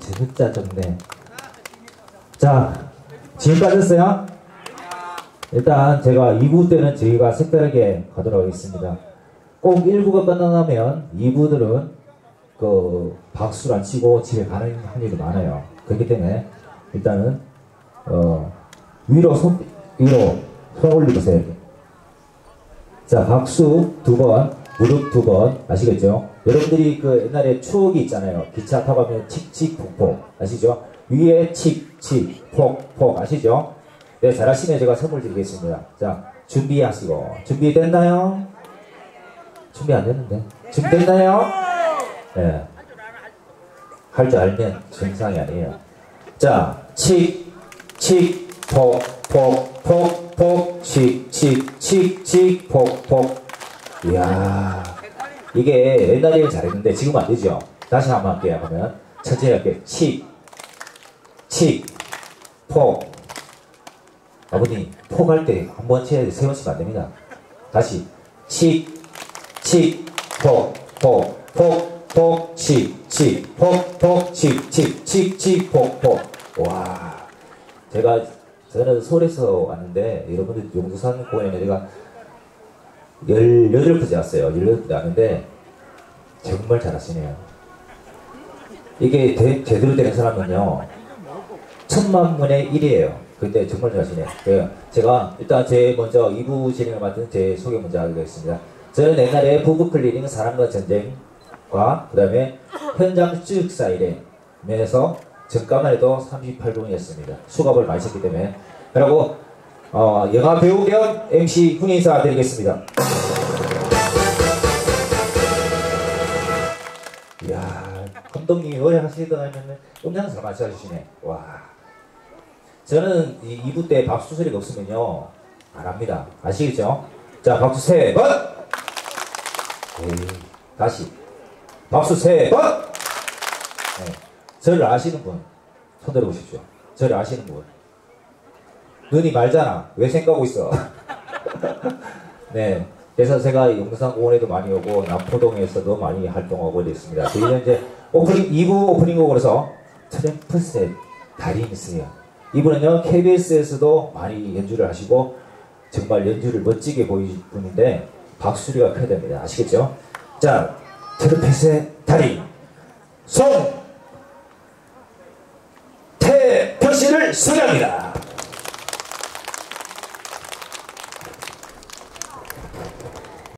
진짜 좋네. 자, 지금까지 했어요? 일단 제가 2부 때는 저희가 색다르게 가도록 하겠습니다. 꼭 1부가 끝나면 2부들은 그 박수를 안 치고 집에 가는 확률이 많아요. 그렇기 때문에 일단은 어 위로 손 위로 손 올리보세요. 자 박수 두 번, 무릎 두 번 아시겠죠? 여러분들이 그 옛날에 추억이 있잖아요. 기차 타고 가면 칙칙 폭폭 아시죠? 위에 칙칙 폭폭 아시죠? 네 잘하시면 제가 선물 드리겠습니다. 자 준비하시고 준비됐나요? 준비 안 됐는데 준비됐나요? 네. 할 줄 알면 정상이 아니에요. 자, 칙, 칙, 폭, 폭, 폭, 폭, 칙, 칙, 칙, 칙, 폭, 폭. 이야, 이게 옛날에는 잘했는데 지금은 안 되죠. 다시 한번 할게요. 그러면 천천히 할게요. 칙, 칙, 폭. 아버님, 폭할 때한 번 쳐야 돼. 세번 치면 안 됩니다. 다시, 칙, 칙, 폭, 폭, 폭, 폭, 칙, 칙, 폭, 폭, 칙, 칙, 칙, 칙, 폭, 폭. 와, 제가 저는 서울에서 왔는데 여러분들 용두산 공연에 제가 18번째 왔어요. 18번째 왔는데 정말 잘하시네요. 이게 대, 제대로 되는 사람은요. 천만 분의 1이에요. 그때 정말 잘하시네요. 그 제가 일단 제 먼저 2부 진행을 맡은 제 소개 먼저 하겠습니다. 저는 옛날에 부부 클리닝 사랑과 전쟁과 그 다음에 현장 쭉 일에 면에서 전까만 해도 38분이었습니다. 수갑을 많이 썼기 때문에. 그리고 어, 영화 배우 겸 MC 훈 인사 드리겠습니다. 이야, 감독님이 노래 하시던 하면 음량 잘 맞춰주시네. 와. 저는 이 2부 때 박수 소리가 없으면요. 안 합니다. 아시겠죠? 자, 박수 세 번! 에이, 다시. 박수 세 번! 네. 저를 아시는 분, 손 들어보십시오. 저를 아시는 분. 눈이 말잖아. 왜 생각하고 있어? 네. 그래서 제가 용산공원에도 많이 오고 남포동에서도 많이 활동하고 있습니다. 저희는 이제 오프닝 2부 오프닝 곡으로서 트램프셋 달인이세요. 이분은요 KBS에서도 많이 연주를 하시고 정말 연주를 멋지게 보이는 분인데 박수리가 커야 됩니다. 아시겠죠? 자, 트럼펫의 달인 송 태표 씨를 소개합니다.